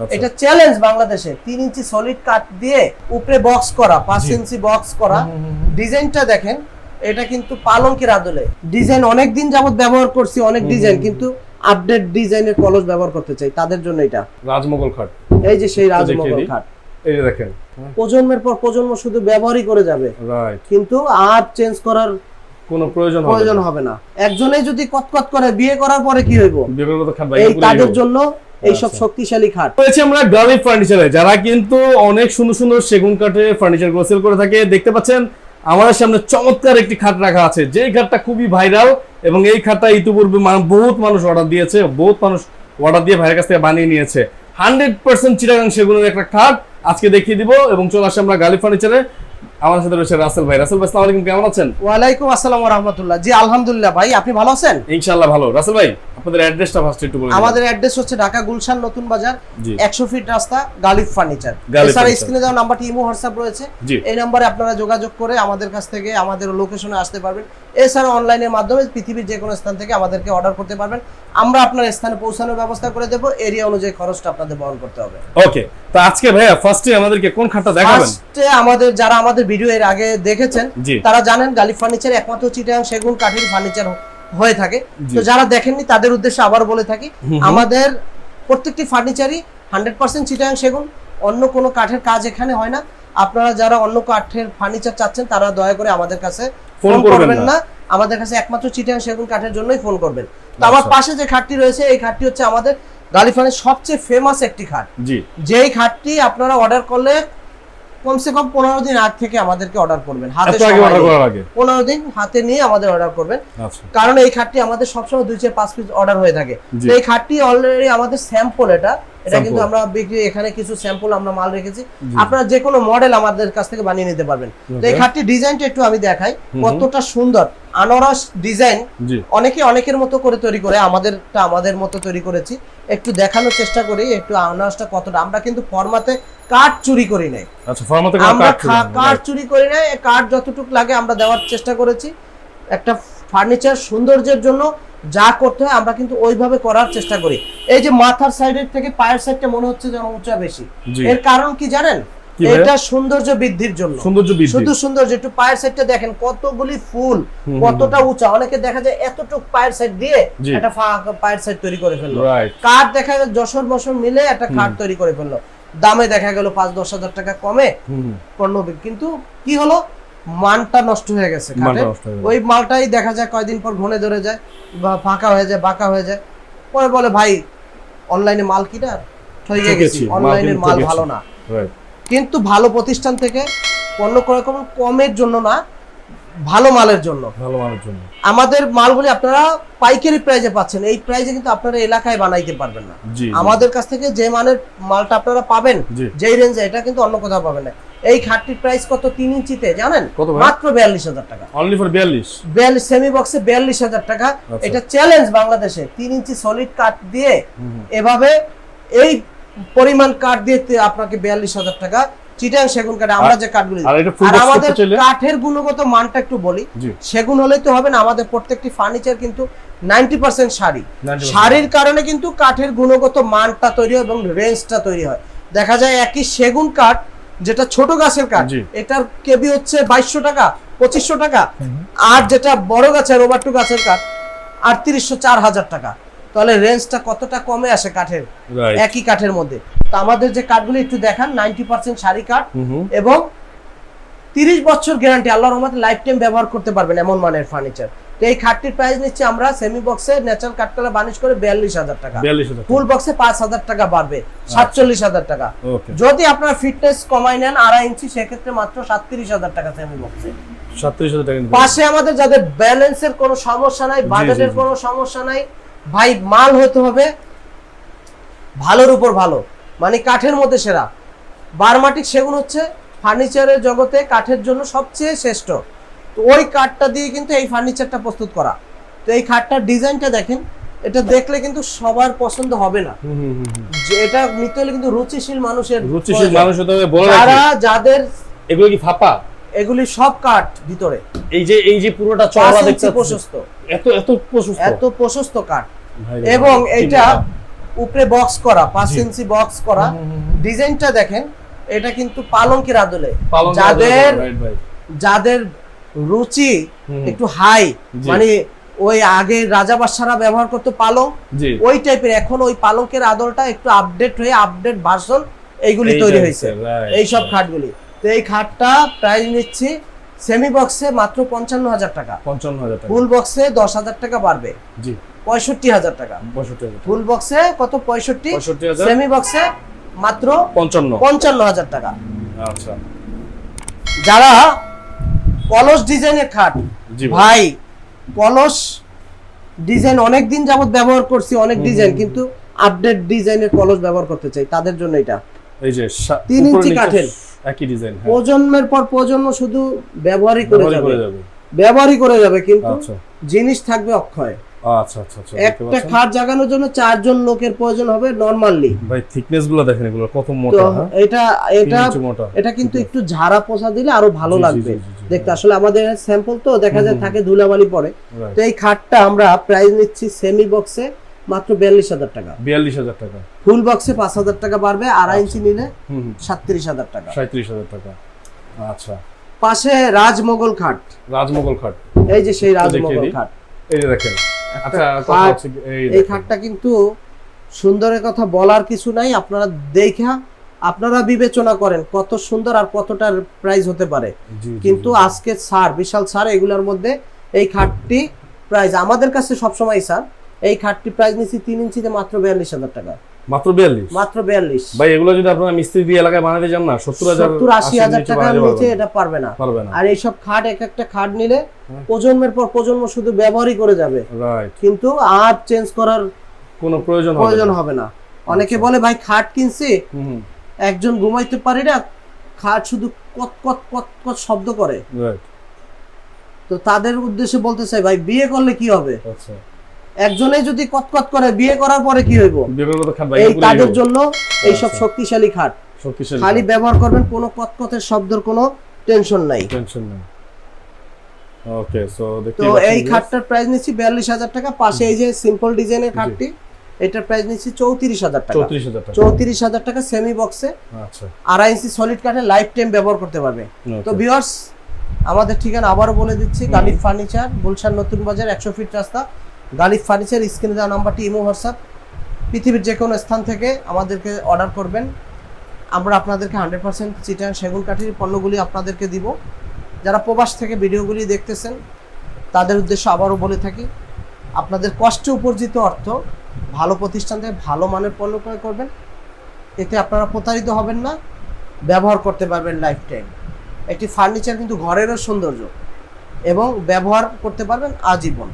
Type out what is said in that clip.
আচ্ছা। এটা চ্যালেঞ্জ বাংলাদেশে। তিন ইঞ্চি সলিড কাট দিয়ে উপরে বক্স করা পাঁচ ইঞ্চি বক্স করা। ডিজাইনটা দেখেন এটা কিন্তু পালঙ্কের আদলে। ডিজাইন অনেক দিন যাবত ব্যবহার করছি অনেক ডিজাইন কিন্তু আপডেট ডিজাইনের কলস ব্যবহার করতে চাই তাদের জন্য এটা। রাজমহল খাট। এই যে সেই দেখিয়ে রাজমহল খাট। এই যে দেখেন। প্রজন্মের পর প্রজন্ম শুধু ব্যবহারই করে যাবে। রাইট কিন্তু আর চেঞ্জ করার কোনো প্রয়োজন প্রয়োজন হবে না। একজনেই যদি কতকত করে বিয়ে করার পরে কি হইব? এই তাদের জন্য এইসব আচ্ছা। শক্তিশালী খাট। রয়েছে আমরা গালি ফার্নিচারে যারা কিন্তু অনেক সুন্দর সুন্দর সেগুন কাঠের ফার্নিচারগুলো সেল করে থাকে। দেখতে পাচ্ছেন আমাদের সামনে চমৎকার একটি খাট রাখা আছে। যে খাটটা খুবই ভাইরাল এবং এই খাটটা ইতিপূর্বে বহুত মানুষ অর্ডার দিয়েছে বহুত মানুষ অর্ডার দিয়ে ভাইয়ের কাছ থেকে বানিয়ে নিয়েছে। হান্ড্রেড পার্সেন্ট চিটাগাং সেগুনের একটা খাট আজকে দেখিয়ে দিব এবং চলে আসে আমরা গালি ফার্নিচারে আমাদের সাথে রয়েছে রাসেল ভাই। রাসেল ভাই আসসালামু আলাইকুম কেমন আছেন? ওয়ালাইকুম আসসালাম রহমতুল্লাহ জি আলহামদুলিল্লাহ ভাই আপনি ভালো আছেন? ইনশাআল্লাহ ভালো। রাসেল ভাই আপনাদের অ্যাড্রেসটা ফার্স্ট একটু বলুন আমাদের অ্যাড্রেস হচ্ছে ঢাকা গুলশান নতুন বাজার জি। একশো ফিট রাস্তা গালিব ফার্নিচার স্যার। স্ক্রিনে দেওয়া নাম্বারটি ইমো হোয়াটসঅ্যাপ রয়েছে। এই নাম্বারে আপনারা যোগাযোগ করে আমাদের কাছ থেকে আমাদের লোকেশনে আসতে পারবেন। এছাড়া অনলাইনের মাধ্যমে পৃথিবীর যে কোনো স্থান থেকে আমাদেরকে অর্ডার করতে পারবেন। আমরা আপনার স্থানে পৌঁছানোর ব্যবস্থা করে দেবো। এরিয়া অনুযায়ী খরচটা আপনাদের বহন করতে হবে। ওকে তো আজকে ভাইয়া ফার্স্টে আমাদেরকে কোন খাটটা দেখাবেন? ফার্স্টে আমাদের যারা আমাদের ভিডিও এর আগে দেখেছেন তারা জানেন গালিব ফার্নিচার একমাত্র চিটাং সেগুন কাঠের ফার্নিচার হয়ে থাকে। তো যারা দেখেননি তাদের উদ্দেশ্যে আবার বলে থাকি। আমাদের প্রত্যেকটি ফার্নিচারই হান্ড্রেড পার্সেন্ট চিটাং সেগুন। অন্য কোনো কাঠের কাজ এখানে হয় না। আপনারা যারা অন্য কাঠের ফার্নিচার চাচ্ছেন তারা দয়া করে আমাদের কাছে ফোন করবেন না। আমাদের কাছে একমাত্র চিটাং সেগুন কাঠের জন্যই ফোন করবেন। তো আমার আচ্ছা। পাশে যে খাটটি রয়েছে এই খাটটি হচ্ছে আমাদের গালিফানের সবচেয়ে ফেমাস একটি খাট। যেই খাটটি আপনারা অর্ডার করলে কমসে কম পনেরো দিন আগ থেকে আমাদেরকে অর্ডার করবেন। হাতে পনেরো দিন হাতে নিয়ে আমাদের অর্ডার করবেন। আচ্ছা। কারণ এই খাটটি আমাদের সবসময় দুই চার পাঁচ পিস অর্ডার হয়ে থাকে। এই খাটটি অলরেডি আমাদের স্যাম্পল এটা। এটা কিন্তু আমরা বিক্রি এখানে কিছু স্যাম্পল আমরা মাল রেখেছি। আপনারা যে কোনো মডেল আমাদের কাছ থেকে বানিয়ে নিতে পারবেন। তো এই খাটটি ডিজাইনটা একটু আমি দেখাই কতটা সুন্দর। আনারস ডিজাইন অনেকে অনেকের মতো করে তৈরি করে আমাদেরটা আমাদের মতো তৈরি করেছি। একটু দেখানোর চেষ্টা করি একটু আনারসটা কতটা। আমরা কিন্তু ফরমাতে কাঠ চুরি করি নাই। আচ্ছা ফার্মাতে কাঠ চুরি করি না এই কাঠ যতটুকু লাগে আমরা দেওয়ার চেষ্টা করেছি। একটা ফার্নিচার সৌন্দর্যের জন্য যা করতে হয় আমরা কিন্তু ওইভাবে করার চেষ্টা করি। এই যে মাথার সাইডের থেকে পায়ের সাইডটা মনে হচ্ছে যেন উঁচা বেশি। এর কারণ কি জানেন? এটা সৌন্দর্য বৃদ্ধির জন্য। সৌন্দর্য বৃদ্ধি। শুধু সৌন্দর্য একটু পায়ের সাইডটা দেখেন কতগুলি ফুল কতটা উঁচা। অনেকে দেখা যায় এতটুক পায়ের সাইড দিয়ে একটা পায়ের সাইড তৈরি করে ফেলল। কাঠ দেখা গেল যশোর বছর মিলে একটা খাট তৈরি করে ফেলল। দামে দেখা গেল পাঁচ দশ হাজার টাকা কমে পণ্য কিন্তু কি হলো? মানটা নষ্ট হয়ে গেছে হয়ে। ওই মালটাই দেখা যায় কয়দিন পর ঘনে ধরে যায় বা ফাঁকা হয়ে যায় বাঁকা হয়ে যায়। পরে বলে ভাই অনলাইনে মাল কিনার ঠকে ঠকেছি, গেছি। মাল অনলাইনের মাল ভালো না। কিন্তু ভালো প্রতিষ্ঠান থেকে পণ্য ক্রয় কমের জন্য না ভালো মালের জন্য। ভালো মানের জন্য। আমাদের মালগুলি আপনারা পাইকারি প্রাইজে পাচ্ছেন। এই প্রাইজে কিন্তু আপনারা এলাকায় বানাইতে পারবেন না। আমাদের কাছ থেকে যে মানের মালটা আপনারা পাবেন যেই রেঞ্জে এটা কিন্তু অন্য কোথাও পাবেন না। এই খাটটির প্রাইস কত? তিন ইঞ্চিতে জানেন? মাত্র বিয়াল্লিশ হাজার টাকা। অনলি ফর 42 বিয়াল্লিশ সেমি বক্সে বিয়াল্লিশ হাজার টাকা। আচ্ছা। এটা চ্যালেঞ্জ বাংলাদেশে। তিন ইঞ্চি সলিড কাঠ দিয়ে এভাবে এই পরিমাণ কাঠ দিয়ে আপনাকে বিয়াল্লিশ হাজার টাকা চিটাং সেগুন কাঠে আমরা যে কাঠগুলি আর আমাদের কাঠের গুণগত মানটা একটু বলি। সেগুন হলেই তো হবে না আমাদের প্রত্যেকটি ফার্নিচার কিন্তু নাইনটি পার্সেন্ট শাড়ি। শাড়ির কারণে কিন্তু কাঠের গুণগত মানটা তৈরি হয় এবং রেঞ্জটা তৈরি হয়। দেখা যায় একই সেগুন কাঠ যেটা ছোট গাছের কাঠ। এটার কেবি হচ্ছে বাইশশো টাকা পঁচিশশো টাকা। আর যেটা বড় গাছের রোবার্টু গাছের কাঠ আটত্রিশশো চার হাজার টাকা। তাহলে রেঞ্জটা কতটা কমে আসে কাঠের? একই কাঠের মধ্যে। তো আমাদের যে কাঠগুলি একটু দেখান নাইনটি পার্সেন্ট শাড়ি কাঠ এবং তিরিশ বছর গ্যারান্টি আল্লাহর রহমতে লাইফ টাইম ব্যবহার করতে পারবেন এমন মানের ফার্নিচার তো এই খাটটির প্রাইস নিচ্ছি আমরা সেমি বক্সে ন্যাচারাল বানিশ করে বিয়াল্লিশ হাজার টাকা। ফুল বক্সে পাঁচ হাজার টাকা বাড়বে সাতচল্লিশ হাজার টাকা। যদি আপনার ফিটনেস কমাই নেন আড়াই ইঞ্চি সেক্ষেত্রে মাত্র সাতত্রিশ হাজার টাকা সেমি বক্সে 37000 টাকা নিতে পাশে আমাদের যাদের ব্যালেন্সের কোনো সমস্যা নাই বাজেটের কোনো সমস্যা নাই ভাই মাল হতে হবে ভালোর উপর ভালো মানে কাঠের মধ্যে সেরা। বারমাটিক সেগুন হচ্ছে ফার্নিচারের জগতে কাঠের জন্য সবচেয়ে শ্রেষ্ঠ। তো ওই কাঠটা দিয়ে কিন্তু এই ফার্নিচারটা প্রস্তুত করা। তো এই খাটটার ডিজাইনটা দেখেন এটা দেখলে কিন্তু সবার পছন্দ হবে না। যে এটা নিতে হলে কিন্তু রুচিশীল মানুষের রুচিশীল মানুষ হতে হবে বলে যারা যাদের এগুলো কি ফাপা? এগুলি সব কাঠ ভিতরে। এই যে এই যে পুরোটা চওড়া দেখতে প্রশস্ত। এত এত প্রশস্ত? এত প্রশস্ত কাঠ। এবং ব্যাপার? উপরে বক্স করা পাঁচ ইঞ্চি বক্স করা। ডিজাইনটা দেখেন এটা কিন্তু পালঙ্কের আদলে। যাদের। যাদের রুচি একটু হাই মানে ওই আগে রাজা বাদশারা ব্যবহার করতো পালং ওই টাইপের এখন ওই পালঙ্কের আদলটা একটু আপডেট হয়ে আপডেট ভার্সন এইগুলি তৈরি হয়েছে। এই সব। খাটগুলি। তো এই খাটটা প্রাইস নিচ্ছি সেমি বক্সে মাত্র পঞ্চান্ন হাজার টাকা। পঞ্চান্ন হাজার টাকা। ফুল বক্সে দশ হাজার টাকা বাড়বে। জি। পঁয়ষট্টি হাজার টাকা। পঁয়ষট্টি হাজার ফুল বক্সে কত? পঁয়ষট্টি। পঁয়ষট্টি হাজার। সেমি বক্সে মাত্র পঞ্চান্ন। পঞ্চান্ন হাজার টাকা। আচ্ছা। যারা কলস ডিজাইনের খাট জি ভাই। কলস ডিজাইন অনেক দিন যাবত ব্যবহার করছি অনেক ডিজাইন কিন্তু আপডেট ডিজাইনের কলস ব্যবহার করতে চাই তাদের জন্য এটা। এই যে সা- তিন উপরে ইঞ্চি নিচে কাঠের। একই ডিজাইন হ্যাঁ। প্রজন্মের পর প্রজন্ম শুধু ব্যবহারই করে যাবে। ব্যবহারই করে যাবে কিন্তু আচ্ছা। জিনিস থাকবে অক্ষয়। আচ্ছা আচ্ছা আচ্ছা একটা খাট জাগানোর জন্য চারজন লোকের প্রয়োজন হবে নরমালি ভাই থিকনেসগুলো দেখেন এগুলো কত মোটা হ্যাঁ? এটা এটা এটা কিন্তু একটু ঝাড়া পোষা দিলে আরও ভালো লাগবে। দেখতে হ্যাঁ। আসলে আমাদের স্যাম্পল তো দেখা যায় থাকে ধুলাবালি পড়ে তো এই খাটটা আমরা প্রাইস নিচ্ছি সেমি বক্সে মাত্র বিয়াল্লিশ হাজার টাকা। বিয়াল্লিশ হাজার টাকা। ফুল বক্সে পাঁচ হাজার টাকা বাড়বে আড়াই ইঞ্চি নিলে সাতত্রিশ হাজার টাকা। সাঁত্রিশ হাজার টাকা। আচ্ছা। পাশে রাজমোগল খাট। রাজমহল খাট। এই যে সেই রাজমোগল খাট। এই যে দেখেন। আচ্ছা এই খাটটা কিন্তু সুন্দরের কথা বলার কিছু নাই। আপনারা দেখা আপনারা বিবেচনা করেন কত সুন্দর আর কতটার প্রাইস হতে পারে। কিন্তু। আজকে ছাড় বিশাল ছাড় এগুলোর মধ্যে এই খাটটি প্রাইস আমাদের কাছে সবসময় স্যার এই খাটটি প্রাইস নিচ্ছি তিন ইঞ্চিতে মাত্র বিয়াল্লিশ হাজার টাকা। মাত্র বিয়াল্লিশ? মাত্র বিয়াল্লিশ। ভাই এগুলো যদি আপনারা মিস্ত্রি দিয়ে এলাকায় বানাতে যান না সত্তর হাজার সত্তর আশি হাজার টাকার নিচে এটা পারবে না। পারবে না। আর এইসব খাট এক একটা খাট নিলে প্রজন্মের পর প্রজন্ম শুধু ব্যবহারই করে যাবে। রাইট কিন্তু আর চেঞ্জ করার কোনো প্রয়োজন হবে প্রয়োজন না। হবে না। অনেকে আচ্ছা। বলে ভাই খাট কিনছি একজন ঘুমাইতে পারি না খাট শুধু কত কত কত কত শব্দ করে। রাইট তো তাদের উদ্দেশ্যে বলতে চাই ভাই বিয়ে করলে কি হবে? আচ্ছা। একজনে যদি কতকত করে বিয়ে করার পরে কি হইব? এই তাদের জন্য এইসব আচ্ছা। শক্তিশালী খাট। শক্তিশালী খালি ব্যবহার করবেন কোনো কতকতের শব্দের কোনো টেনশন নাই। টেনশন নেই। ওকে সো তো এই খাটটার প্রাইস নিচ্ছি বিয়াল্লিশ হাজার টাকা। পাশে এই যে সিম্পল ডিজাইনের খাটটি এটার প্রাইস নিচ্ছি চৌত্রিশ হাজার টাকা। চৌত্রিশ হাজার টাকা। চৌত্রিশ হাজার টাকা সেমি বক্সে আচ্ছা। আড়াই ইঞ্চি সলিড কাঠে লাইফ টাইম ব্যবহার করতে পারবে। তো. ভিউয়ার্স আমাদের ঠিকানা আবারও বলে দিচ্ছি গালিফ ফার্নিচার গুলশান নতুন বাজার একশো ফিট রাস্তা গালিফ ফার্নিচার স্ক্রিনে দেওয়া নাম্বারটি, ইমো, হোয়াটসঅ্যাপ। পৃথিবীর যে কোনো স্থান থেকে আমাদেরকে অর্ডার করবেন। আমরা আপনাদেরকে হান্ড্রেড পার্সেন্ট চিটান সেগুন কাঠির পণ্যগুলি আপনাদেরকে দিব। যারা প্রবাস থেকে ভিডিওগুলি দেখতেছেন, তাদের উদ্দেশ্য আবারও বলে থাকি, আপনাদের কষ্টে উপার্জিত অর্থ ভালো প্রতিষ্ঠান থেকে ভালো মানের পণ্য ক্রয় করবেন। এতে আপনারা প্রতারিত হবেন না, ব্যবহার করতে পারবেন লাইফ টাইম একটি ফার্নিচার কিন্তু ঘরেরও সৌন্দর্য এবং ব্যবহার করতে পারবেন আজীবন।